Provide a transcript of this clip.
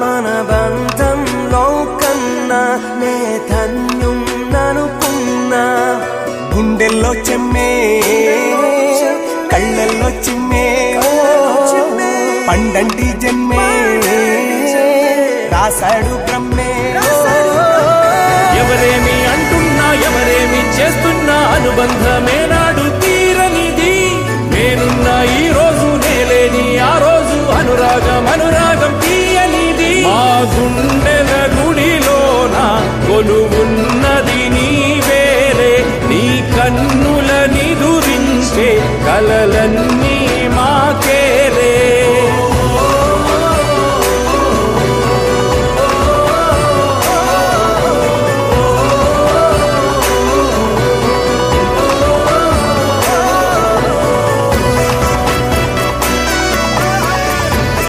మన బంధంలో కన్నా నే ధన్యం ననుకున్నా. గుండెల్లో చెమ్మే కళ్ళల్లో చిమ్మే పండంటి జన్మే రాశాడు బ్రహ్మే. ఎవరేమి అంటున్నా ఎవరేమి చేస్తున్నా అనుబంధమే కొలువున్నది నీ వేరే నీ కన్నుల నిదురించే కలలన్నీ